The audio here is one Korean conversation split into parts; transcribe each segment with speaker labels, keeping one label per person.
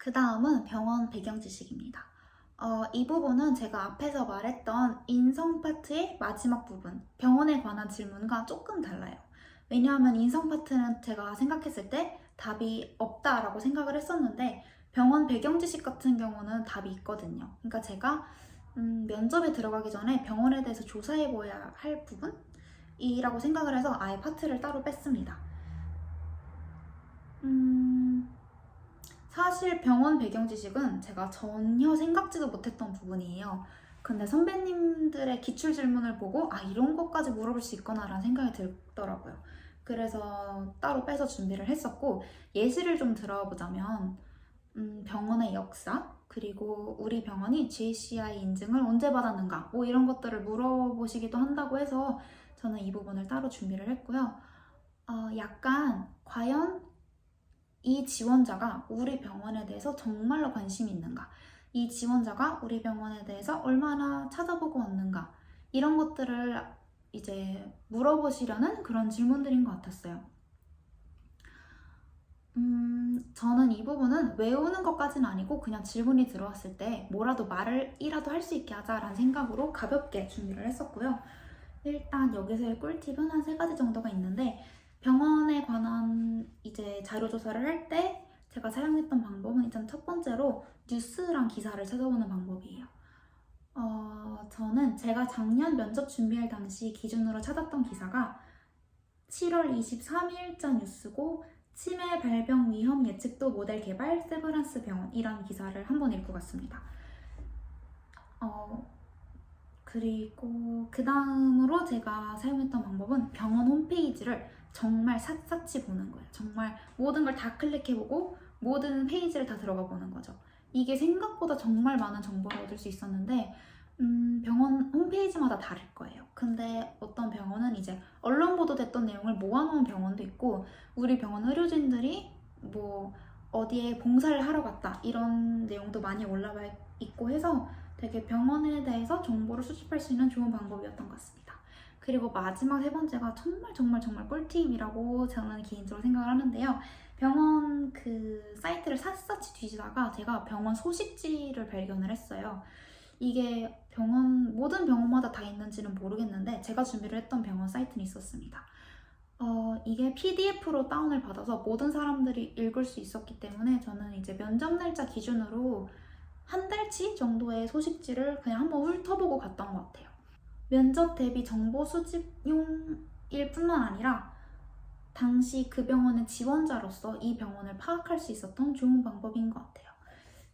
Speaker 1: 그 다음은 병원 배경 지식입니다. 어, 이 부분은 제가 앞에서 말했던 인성 파트의 마지막 부분, 병원에 관한 질문과 조금 달라요. 왜냐하면 인성 파트는 제가 생각했을 때 답이 없다라고 생각을 했었는데 병원 배경 지식 같은 경우는 답이 있거든요. 그러니까 제가 음, 면접에 들어가기 전에 병원에 대해서 조사해 보아야 할 부분이라고 생각을 해서 아예 파트를 따로 뺐습니다. 음, 사실 병원 배경 지식은 제가 전혀 생각지도 못했던 부분이에요. 근데 선배님들의 기출 질문을 보고 아 이런 것까지 물어볼 수 있구나라는 생각이 들더라고요. 그래서 따로 빼서 준비를 했었고 예시를 좀 들어보자면 음, 병원의 역사 그리고 우리 병원이 JCI 인증을 언제 받았는가 뭐 이런 것들을 물어보시기도 한다고 해서 저는 이 부분을 따로 준비를 했고요. 어, 약간 과연 이 지원자가 우리 병원에 대해서 정말로 관심이 있는가? 이 지원자가 우리 병원에 대해서 얼마나 찾아보고 왔는가? 이런 것들을 이제 물어보시려는 그런 질문들인 것 같았어요. 음, 저는 이 부분은 외우는 것까지는 아니고 그냥 질문이 들어왔을 때 뭐라도 말을 이라도 할 수 있게 하자라는 생각으로 가볍게 준비를 했었고요. 일단 여기서의 꿀팁은 한 세 가지 정도가 있는데 병원에 관한 이제 자료 조사를 할 때 제가 사용했던 방법은 일단 첫 번째로 뉴스랑 기사를 찾아보는 방법이에요. 어, 저는 제가 작년 면접 준비할 당시 기준으로 찾았던 기사가 7월 23일자 뉴스고 치매 발병 위험 예측도 모델 개발 세브란스 병원 이런 기사를 한 번 읽고 갔습니다. 어, 그리고 그 다음으로 제가 사용했던 방법은 병원 홈페이지를 정말 샅샅이 보는 거예요. 정말 모든 걸 다 클릭해보고 모든 페이지를 다 들어가 보는 거죠. 이게 생각보다 정말 많은 정보를 얻을 수 있었는데 음, 병원 홈페이지마다 다를 거예요. 근데 어떤 병원은 이제 언론 보도됐던 내용을 모아놓은 병원도 있고 우리 병원 의료진들이 뭐 어디에 봉사를 하러 갔다 이런 내용도 많이 올라와 있고 해서 되게 병원에 대해서 정보를 수집할 수 있는 좋은 방법이었던 것 같습니다. 그리고 마지막 세 번째가 정말 정말 정말 꿀팁이라고 저는 개인적으로 생각을 하는데요. 병원 그 사이트를 샅샅이 뒤지다가 제가 병원 소식지를 발견을 했어요. 이게 병원 모든 병원마다 다 있는지는 모르겠는데 제가 준비를 했던 병원 사이트는 있었습니다. 어, 이게 PDF로 다운을 받아서 모든 사람들이 읽을 수 있었기 때문에 저는 이제 면접 날짜 기준으로 한 달치 정도의 소식지를 그냥 한번 훑어보고 갔던 것 같아요. 면접 대비 정보 수집용일 뿐만 아니라 당시 그 병원의 지원자로서 이 병원을 파악할 수 있었던 좋은 방법인 것 같아요.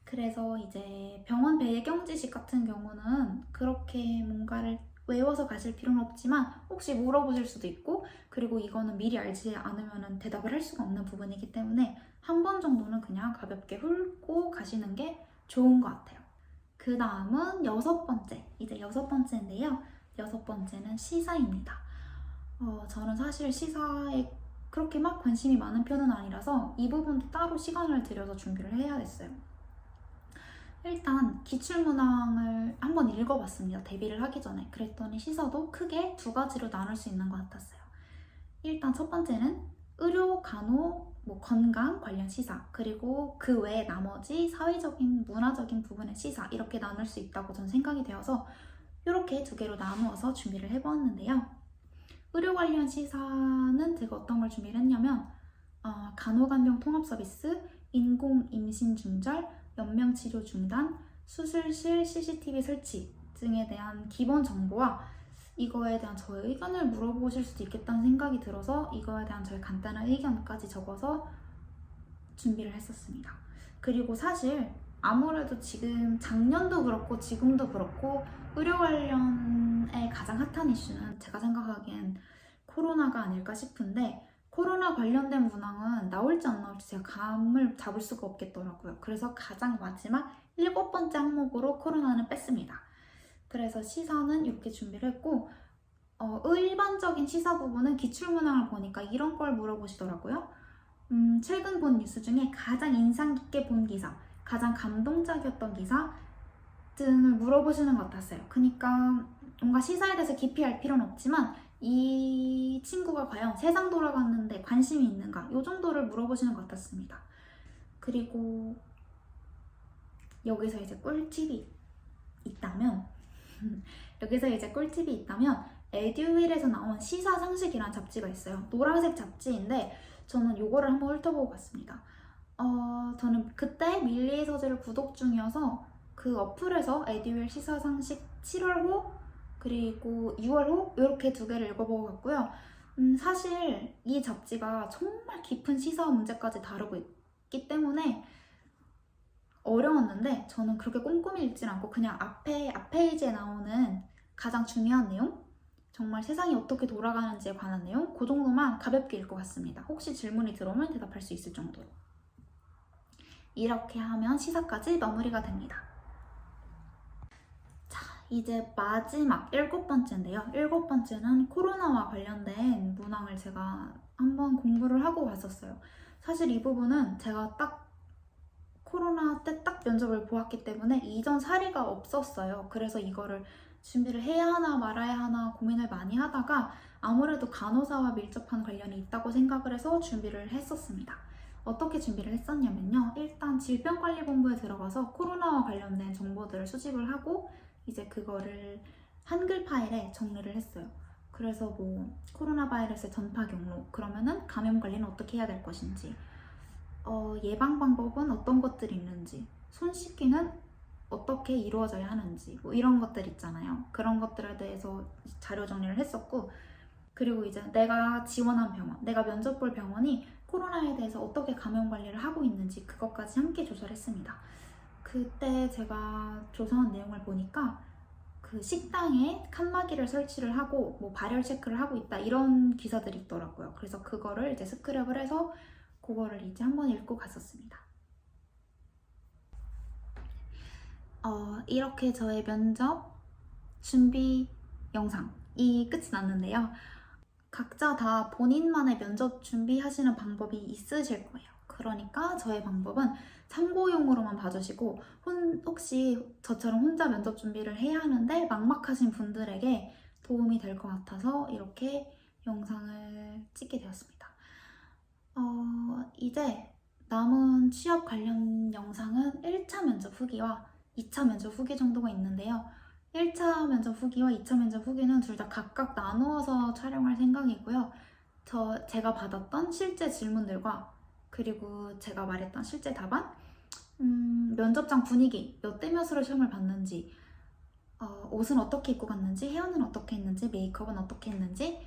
Speaker 1: 그래서 이제 병원 배경 지식 같은 경우는 그렇게 뭔가를 외워서 가실 필요는 없지만 혹시 물어보실 수도 있고 그리고 이거는 미리 알지 않으면 대답을 할 수가 없는 부분이기 때문에 한 번 정도는 그냥 가볍게 훑고 가시는 게 좋은 것 같아요. 그 다음은 여섯 번째, 이제 여섯 번째인데요. 여섯 번째는 시사입니다. 어, 저는 사실 시사에 그렇게 막 관심이 많은 편은 아니라서 이 부분도 따로 시간을 들여서 준비를 해야 됐어요. 일단 기출문항을 한번 읽어봤습니다. 데뷔를 하기 전에. 그랬더니 시사도 크게 두 가지로 나눌 수 있는 것 같았어요. 일단 첫 번째는 의료, 간호, 뭐 건강 관련 시사 그리고 그 외에 나머지 사회적인 문화적인 부분의 시사 이렇게 나눌 수 있다고 저는 생각이 되어서 이렇게 두 개로 나누어서 준비를 해보았는데요. 의료 관련 시사는 제가 어떤 걸 준비를 했냐면 어, 간호간병 통합 서비스, 인공 임신 중절, 연명 치료 중단, 수술실 CCTV 설치 등에 대한 기본 정보와 이거에 대한 저의 의견을 물어보실 수도 있겠다는 생각이 들어서 이거에 대한 저의 간단한 의견까지 적어서 준비를 했었습니다. 그리고 사실 아무래도 지금 작년도 그렇고 지금도 그렇고 의료 관련의 가장 핫한 이슈는 제가 생각하기엔 코로나가 아닐까 싶은데 코로나 관련된 문항은 나올지 안 나올지 제가 감을 잡을 수가 없겠더라고요. 그래서 가장 마지막 일곱 번째 항목으로 코로나는 뺐습니다. 그래서 시사는 이렇게 준비를 했고 어, 일반적인 시사 부분은 기출문항을 보니까 이런 걸 물어보시더라고요. 음, 최근 본 뉴스 중에 가장 인상 깊게 본 기사, 가장 감동적이었던 기사 등을 물어보시는 것 같았어요. 그러니까 뭔가 시사에 대해서 깊이 알 필요는 없지만 이 친구가 과연 세상 돌아갔는데 관심이 있는가 이 정도를 물어보시는 것 같았습니다. 그리고 여기서 이제 꿀팁이 있다면 여기서 이제 꿀팁이 있다면 에듀윌에서 나온 시사 상식이라는 잡지가 있어요. 노란색 잡지인데 저는 요거를 한번 훑어보고 갔습니다. 어, 저는 그때 밀리의 서재를 구독 중이어서 그 어플에서 에듀윌 시사상식 7월호 그리고 6월호 이렇게 두 개를 읽어보고 갔고요. 음, 사실 이 잡지가 정말 깊은 시사 문제까지 다루고 있기 때문에 어려웠는데 저는 그렇게 꼼꼼히 읽진 않고 그냥 앞에 앞 페이지에 나오는 가장 중요한 내용 정말 세상이 어떻게 돌아가는지에 관한 내용 그 정도만 가볍게 읽고 갔습니다. 혹시 질문이 들어오면 대답할 수 있을 정도로 이렇게 하면 시사까지 마무리가 됩니다. 자, 이제 마지막 일곱 번째인데요. 일곱 번째는 코로나와 관련된 문항을 제가 한번 공부를 하고 왔었어요. 사실 이 부분은 제가 딱 코로나 때 딱 면접을 보았기 때문에 이전 사례가 없었어요. 그래서 이거를 준비를 해야 하나 말아야 하나 고민을 많이 하다가 아무래도 간호사와 밀접한 관련이 있다고 생각을 해서 준비를 했었습니다. 어떻게 준비를 했었냐면요. 일단 질병관리본부에 들어가서 코로나와 관련된 정보들을 수집을 하고 이제 그거를 한글 파일에 정리를 했어요. 그래서 뭐 코로나 바이러스의 전파 경로 그러면은 감염 관리는 어떻게 해야 될 것인지 어, 예방 방법은 어떤 것들이 있는지 손 씻기는 어떻게 이루어져야 하는지 뭐 이런 것들 있잖아요. 그런 것들에 대해서 자료 정리를 했었고 그리고 이제 내가 지원한 병원, 내가 면접 볼 병원이 코로나에 대해서 어떻게 감염 관리를 하고 있는지 그것까지 함께 조사를 했습니다. 그때 제가 조사한 내용을 보니까 그 식당에 칸막이를 설치를 하고 뭐 발열 체크를 하고 있다 이런 기사들이 있더라고요. 그래서 그거를 이제 스크랩을 해서 그거를 이제 한번 읽고 갔었습니다. 어, 이렇게 저의 면접 준비 영상이 끝이 났는데요. 각자 다 본인만의 면접 준비하시는 방법이 있으실 거예요. 그러니까 저의 방법은 참고용으로만 봐주시고 혼, 혹시 저처럼 혼자 면접 준비를 해야 하는데 막막하신 분들에게 도움이 될 것 같아서 이렇게 영상을 찍게 되었습니다. 어, 이제 남은 취업 관련 영상은 1차 면접 후기와 2차 면접 후기 정도가 있는데요. 1차 면접 후기와 2차 면접 후기는 둘 다 각각 나누어서 촬영할 생각이고요. 저 제가 받았던 실제 질문들과 그리고 제가 말했던 실제 답안, 음, 면접장 분위기, 몇 대 몇으로 시험을 봤는지, 어, 옷은 어떻게 입고 갔는지, 헤어는 어떻게 했는지, 메이크업은 어떻게 했는지,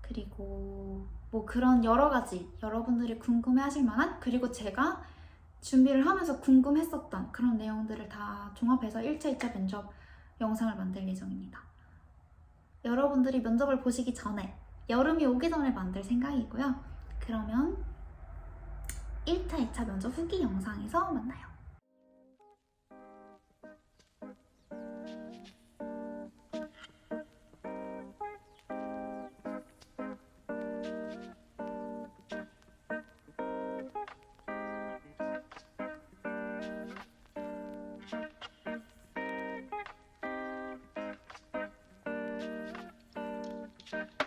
Speaker 1: 그리고 뭐 그런 여러 가지 여러분들이 궁금해하실 만한 그리고 제가 준비를 하면서 궁금했었던 그런 내용들을 다 종합해서 1차, 2차 면접 영상을 만들 예정입니다. 여러분들이 면접을 보시기 전에 여름이 오기 전에 만들 생각이고요. 그러면 1차, 2차 면접 후기 영상에서 만나요. you